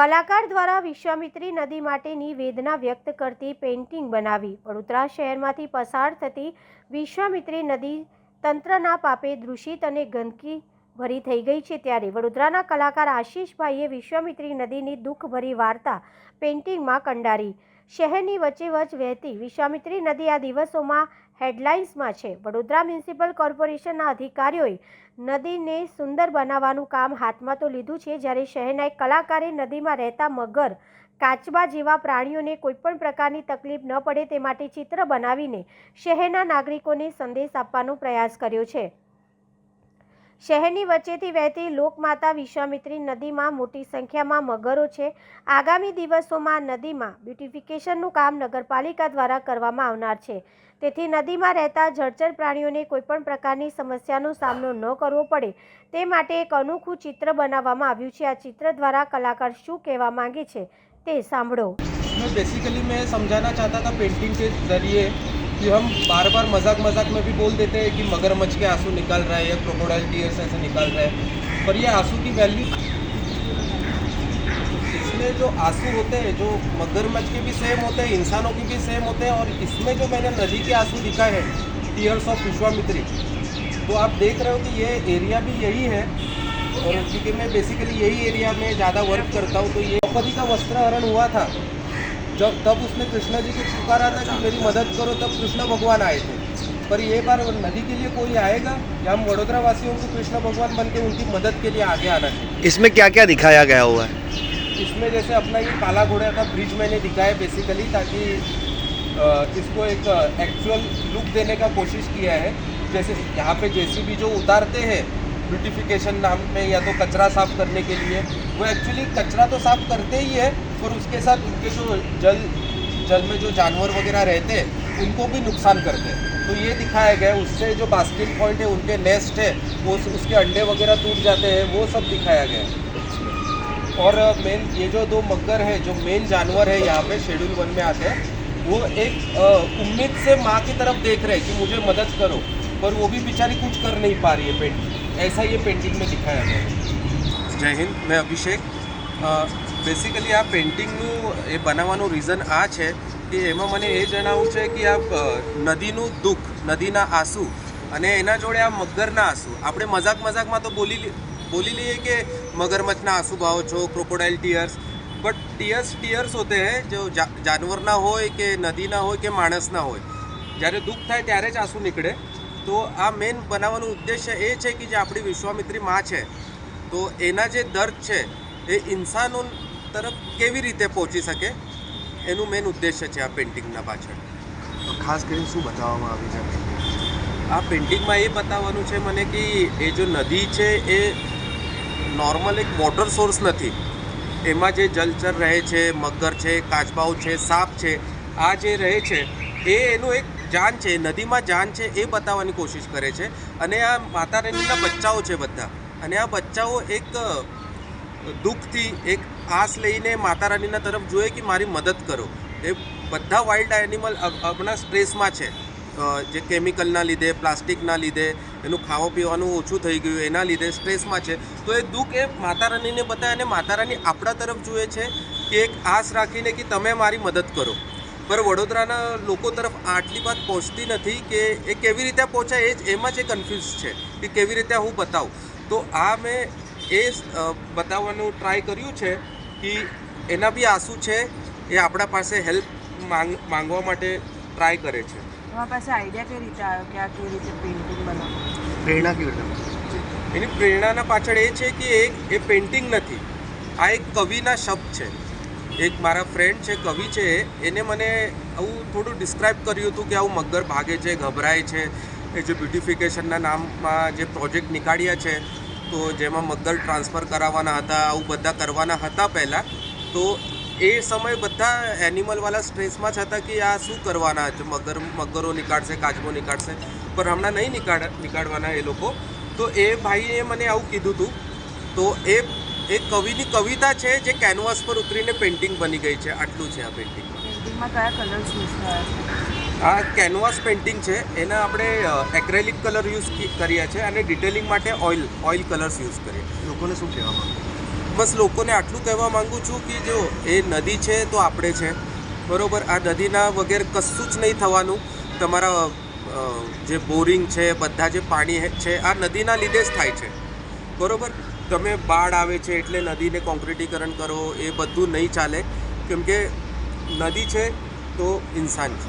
કલાકાર દ્વારા વિશ્વામિત્રી નદી માટેની વેદના વ્યક્ત કરતી પેઇન્ટિંગ બનાવી. વડોદરા શહેરમાંથી પસાર થતી વિશ્વામિત્રી નદી તંત્રના પાપે દૂષિત અને ગંદકી ભરી થઈ ગઈ છે ત્યારે વડોદરાના કલાકાર આશીષભાઈએ વિશ્વામિત્રી નદીની દુઃખભરી વાર્તા પેઇન્ટિંગમાં કંડારી. શહેરની વચ્ચે વચ વહેતી વિશ્વામિત્રી નદી આ દિવસોમાં હેડલાઇન્સમાં છે. વડોદરા મ્યુનિસિપલ કોર્પોરેશનના અધિકારીઓએ નદીને સુંદર બનાવવાનું કામ હાથમાં તો લીધું છે. જ્યારે શહેરના એક કલાકારે નદીમાં રહેતા મગર, કાચબા જેવા પ્રાણીઓને કોઈપણ પ્રકારની તકલીફ ન પડે તે માટે ચિત્ર બનાવીને શહેરના નાગરિકોને સંદેશ આપવાનો પ્રયાસ કર્યો છે. શહેરની વચ્ચેથી વહેતી લોકમાતા વિશ્વામિત્રી નદીમાં મોટી સંખ્યામાં મગરો છે. આગામી દિવસોમાં નદીમાં બ્યુટિફિકેશનનું કામ નગરપાલિકા દ્વારા કરવામાં આવનાર છે. તેથી નદીમાં રહેતા જળચર પ્રાણીઓને કોઈપણ પ્રકારની સમસ્યાનો સામનો ન કરવો પડે. તે માટે એક અનોખું ચિત્ર બનાવવામાં આવ્યું છે. આ ચિત્ર દ્વારા કલાકાર શું કહેવા માંગે છે તે સાંભળો. બેસિકલી મેં સમજાના ચાહતા હતા પેઇન્ટિંગ કે જરીએ कि हम बार बार मज़ाक मज़ाक में भी बोल देते हैं कि मगरमच्छ के आँसू निकल रहा है या क्रोकोडाइल टीयर्स ऐसे निकल रहा है। पर ये आँसू की वैल्यू इसमें जो आँसू होते हैं, जो मगरमच्छ के भी सेम होते हैं, इंसानों के भी सेम होते हैं, और इसमें जो मैंने नदी के आँसू दिखाए हैं टीयर्स ऑफ़ विश्वामित्री तो आप देख रहे हो कि ये एरिया भी यही है, और क्योंकि मैं बेसिकली यही एरिया में ज़्यादा वर्क करता हूँ तो ये द्रौपदी का वस्त्रहरण हुआ था। जब तब उसने कृष्ण जी को पुकारा था कि मेरी मदद करो तब कृष्ण भगवान आए थे। पर ये बार नदी के लिए कोई आएगा? या हम वडोदरा वासियों को कृष्ण भगवान बन के उनकी मदद के लिए आगे आना चाहिए? इसमें क्या क्या दिखाया गया हुआ है? इसमें जैसे अपना ये काला घोड़ा का ब्रिज मैंने दिखाया बेसिकली ताकि इसको एक एक्चुअल लुक देने का कोशिश किया है। जैसे यहाँ पे जेसीबी जो उतारते हैं ब्यूटिफिकेशन नाम में या तो कचरा साफ़ करने के लिए वो एक्चुअली कचरा तो साफ़ करते ही है और उसके साथ उनके जो जल जल में जो जानवर वगैरह रहते हैं, उनको भी नुकसान करते हैं। तो ये दिखाया गया, उससे जो बास्किन पॉइंट है, उनके नेस्ट है, वो उसके अंडे वगैरह टूट जाते हैं, वो सब दिखाया गया। है और मेन ये जो दो मगर है, जो मेन जानवर है यहाँ पे शेड्यूल वन में आते हैं, वो एक उम्मीद से माँ की तरफ़ देख रहे हैं कि मुझे मदद करो, पर वो भी बेचारी कुछ कर नहीं पा रही है पेंटिंग ऐसा ये पेंटिंग में दिखाया गया है। जय हिंद, मैं अभिषेक। બેસિકલી આ પેઇન્ટિંગનું એ બનાવવાનું રીઝન આ છે કે એમાં મને એ જણાવવું છે કે આ નદીનું દુઃખ, નદીના આંસુ અને એના જોડે આ મગરના આંસુ. આપણે મજાક મજાકમાં તો બોલી બોલી લઈએ કે મગરમચ્છના આંસુ ભાવો છો crocodile tears but tears tears હોતે હે, જો જાનવરના હોય કે નદીના હોય કે માણસના હોય. જ્યારે દુઃખ થાય ત્યારે જ આંસુ નીકળે. તો આ મેન બનાવવાનો ઉદ્દેશ્ય એ છે કે જે આપણી વિશ્વામિત્રી માં છે, તો એના જે દર્દ છે, એ ઇન્સાનો તરફ કેવી રીતે પહોંચી શકે? એનું મેન ઉદ્દેશ્ય છે આ પેઇન્ટિંગના પાછળ. તો ખાસ કરીને શું બતાવવામાં આવ્યું છે આ પેઇન્ટિંગમાં એ બતાવવાનું છે મને કે એ જો નદી છે એ નોર્મલ એક વોટર સોર્સ નથી. એમાં જે જલચર રહે છે મગર છે કાચબાઓ છે સાપ છે આ જે રહે છે એ એનું એક જાન છે નદીમાં જાન છે એ બતાવવાની કોશિશ કરે છે. અને આ માતા રાણીના બચ્ચાઓ છે બધા. અને આ બચ્ચાઓ એક દુઃખથી એક આસ લઈને માતા રાનીના તરફ જોઈએ કે મારી મદદ કરો. એ બધા વાઇલ્ડ એનિમલ હમણાં સ્ટ્રેસમાં છે. જે કેમિકલના લીધે, પ્લાસ્ટિકના લીધે, એનું ખાવા પીવાનું ઓછું થઈ ગયું, એના લીધે સ્ટ્રેસમાં છે. તો એ દુઃખ એ માતા રાનીને બતાવે અને માતા રાની આપણા તરફ જુએ છે કે એક આસ રાખીને કે તમે મારી મદદ કરો. પર વડોદરાના લોકો તરફ આટલી વાત પહોંચતી નથી કે એ કેવી રીતે પહોંચાય એ જ, એમાં જ એ કન્ફ્યુઝ છે કે કેવી રીતે હું બતાવું. તો આ મેં એ બતાવવાનું ટ્રાય કર્યું છે કે એના બી આંસુ છે એ આપણા પાસે હેલ્પ માંગ માંગવા માટે ટ્રાય કરે છે. તમારા પાસે આઈડિયા કઈ રીતે આવ્યો કે આ કેવી રીતે પેઇન્ટિંગ બનાવો પ્રેરણા કેવી રીતે એની પ્રેરણાના પાછળ એ છે કે એક એ પેઇન્ટિંગ નથી. આ એક કવિના શબ્દ છે. એક મારા ફ્રેન્ડ છે કવિ છે એને મને આવું થોડું ડિસ્ક્રાઇબ કર્યું હતું કે આવું મગર ભાગે છે ગભરાય છે એ જે બ્યુટિફિકેશનના નામમાં જે પ્રોજેક્ટ નીકાળ્યા છે તો જેમાં મગર ટ્રાન્સફર કરાવવાના હતા, આવું બધા કરવાના હતા પહેલાં. તો એ સમય બધા એનિમલવાળા સ્ટ્રેસમાં જ હતા કે આ શું કરવાના છે? મગર, મગરો નીકાળશે, કાચબો નીકાળશે. પણ હમણાં નહીં નીકાળ, નીકાળવાના એ લોકો. તો એ ભાઈએ મને આવું કીધું હતું તો એ એ કવિની કવિતા છે જે કેનવાસ પર ઉતરીને પેઇન્ટિંગ બની ગઈ છે. આટલું છે આ પેઇન્ટિંગમાં પેઇન્ટિંગમાં કયા કલર્સ યુઝ થયા છે? આ કેનવાસ પેઇન્ટિંગ છે. એના આપણે એક્રેલિક કલર યુઝ કરીએ છીએ અને ડિટેલિંગ માટે ઓઇલ ઓઇલ કલર્સ યુઝ કરીએ. લોકોને શું કહેવા માગું બસ લોકોને આટલું કહેવા માગું છું કે જો એ નદી છે તો આપણે છે. બરોબર? આ નદીના વગેરે કશું જ નહીં થવાનું. તમારા જે બોરિંગ છે બધા જે પાણી છે આ નદીના લીધે જ થાય છે. બરોબર? તમે બાઢ આવે છે એટલે નદીને કોન્ક્રિટીકરણ કરો એ બધું નહીં ચાલે. કેમ કે નદી છે તો ઇન્સાન છે.